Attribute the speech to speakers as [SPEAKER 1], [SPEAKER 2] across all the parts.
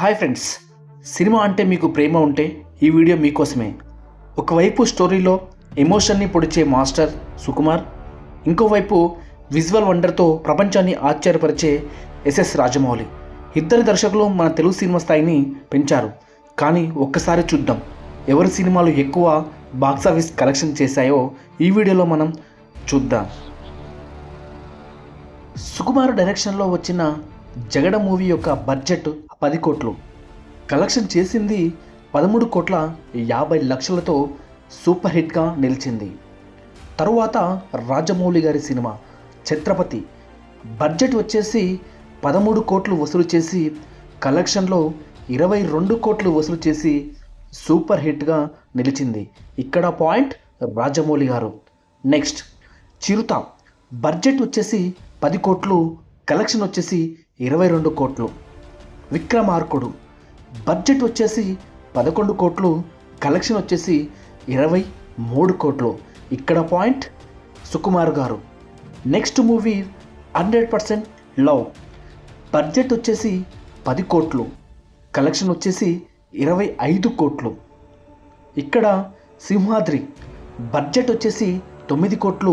[SPEAKER 1] Hi friends cinema అంటే మీకు ప్రేమ ఉంటే ఈ వీడియో మీకోసమే. ఒకవైపు స్టోరీలో ఎమోషన్ని పొడిచే మాస్టర్ సుకుమార్ ఇంకోవైపు విజువల్ వండర్తో ప్రపంచాన్ని ఆశ్చర్యపరిచే ఎస్ఎస్ రాజమౌళి. ఇద్దరు దర్శకులు మన తెలుగు సినిమా స్థాయిని పెంచారు. కానీ ఒక్కసారి చూద్దాం ఎవరి సినిమాలు ఎక్కువ బాక్సాఫీస్ కలెక్షన్ చేశాయో ఈ వీడియోలో మనం చూద్దాం. సుకుమార్ డైరెక్షన్లో వచ్చిన జగడ మూవీ యొక్క బడ్జెట్ పది కోట్లు. కలెక్షన్ చేసింది పదమూడు కోట్ల యాభై లక్షలతో సూపర్ హిట్గా నిలిచింది. తరువాత రాజమౌళి గారి సినిమా ఛత్రపతి. బడ్జెట్ వచ్చేసి పదమూడు కోట్లు వసూలు చేసి కలెక్షన్లో ఇరవై రెండు కోట్లు వసూలు చేసి సూపర్ హిట్గా నిలిచింది. ఇక్కడ పాయింట్ రాజమౌళి గారు. నెక్స్ట్ చిరుత. బడ్జెట్ వచ్చేసి పది కోట్లు కలెక్షన్ వచ్చేసి ఇరవై రెండు కోట్లు. విక్రమార్కుడు బడ్జెట్ వచ్చేసి పదకొండు కోట్లు కలెక్షన్ వచ్చేసి ఇరవై మూడు కోట్లు. ఇక్కడ point Sukumar garu. Next movie hundred percent love. Budget వచ్చేసి పది కోట్లు కలెక్షన్ వచ్చేసి ఇరవై ఐదు కోట్లు. ఇక్కడ సింహాద్రి బడ్జెట్ వచ్చేసి తొమ్మిది కోట్లు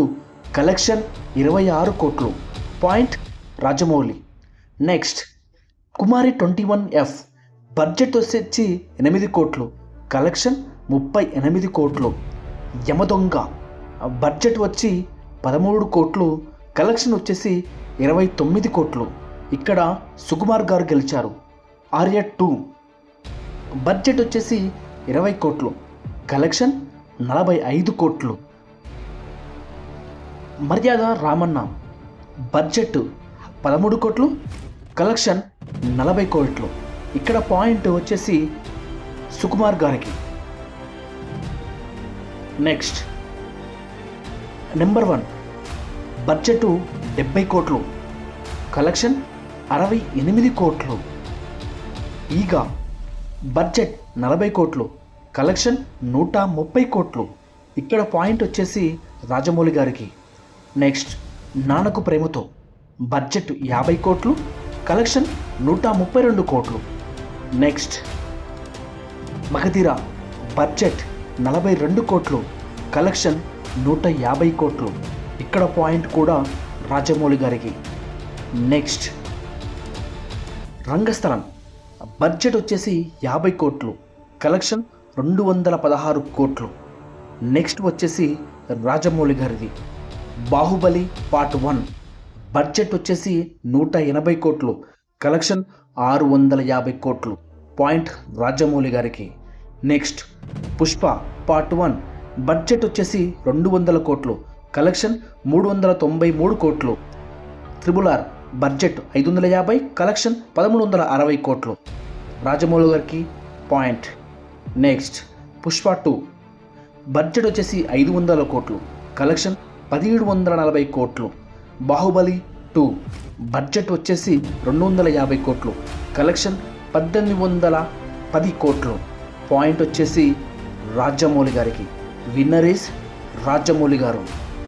[SPEAKER 1] కలెక్షన్ ఇరవై ఆరు కోట్లు. Point Rajamouli. Next Kumari twenty one F budget వచ్చి ఎనిమిది కోట్లు. కలెక్షన్ ముప్పై ఎనిమిది కోట్లు. యమదొంగ. బడ్జెట్ వచ్చి పదమూడు కోట్లు. కలెక్షన్ వచ్చేసి ఇరవై తొమ్మిది కోట్లు. ఇక్కడ సుకుమార్ గారు గెలిచారు. ఆర్య టూ బడ్జెట్ వచ్చేసి ఇరవై కోట్లు. కలెక్షన్ నలభై ఐదు కోట్లు. మర్యాద రామన్న. బడ్జెట్ పదమూడు కోట్లు. కలెక్షన్ నలభై కోట్లు. ఇక్కడ పాయింట్ వచ్చేసి సుకుమార్ గారికి. నెక్స్ట్. Number one. బడ్జెట్ డెబ్బై కోట్లు. కలెక్షన్ అరవై ఎనిమిది కోట్లు. ఈగ బడ్జెట్ నలభై కోట్లు. కలెక్షన్ నూట ముప్పై కోట్లు. ఇక్కడ పాయింట్ వచ్చేసి రాజమౌళి గారికి. నెక్స్ట్. నాన్నకు ప్రేమతో బడ్జెట్ యాభై కోట్లు. కలెక్షన్ నూట ముప్పై రెండు కోట్లు. నెక్స్ట్ మగధీర బడ్జెట్ నలభై రెండు కోట్లు. కలెక్షన్ నూట యాభై కోట్లు. ఇక్కడ పాయింట్ కూడా రాజమౌళి గారికి. నెక్స్ట్ రంగస్థలం. బడ్జెట్ వచ్చేసి యాభై కోట్లు. కలెక్షన్ రెండు వందల పదహారు కోట్లు. నెక్స్ట్ వచ్చేసి రాజమౌళి గారిది. Baahubali part one. బడ్జెట్ వచ్చేసి నూట ఎనభై కోట్లు. కలెక్షన్ ఆరు వందల యాభై కోట్లు. పాయింట్ రాజమౌళి గారికి. Next Pushpa part one. Budget వచ్చేసి రెండు వందల కోట్లు. కలెక్షన్ మూడు వందల తొంభై మూడు కోట్లు. త్రిబుల్ ఆర్ బడ్జెట్ ఐదు వందల యాభై కలెక్షన్ పదమూడు వందల అరవై కోట్లు. రాజమౌళి గారికి point. Next Pushpa two. Budget వచ్చేసి ఐదు వందల కోట్లు. కలెక్షన్ పదిహేడు వందల నలభై కోట్లు. బాహుబలి టూ. బడ్జెట్ వచ్చేసి రెండు వందల యాభై కోట్లు. కలెక్షన్ పద్దెనిమిది వందల పది కోట్లు. పాయింట్ వచ్చేసి రాజమౌళి గారికి. విన్నర్ ఈస్ రాజమౌళి గారు.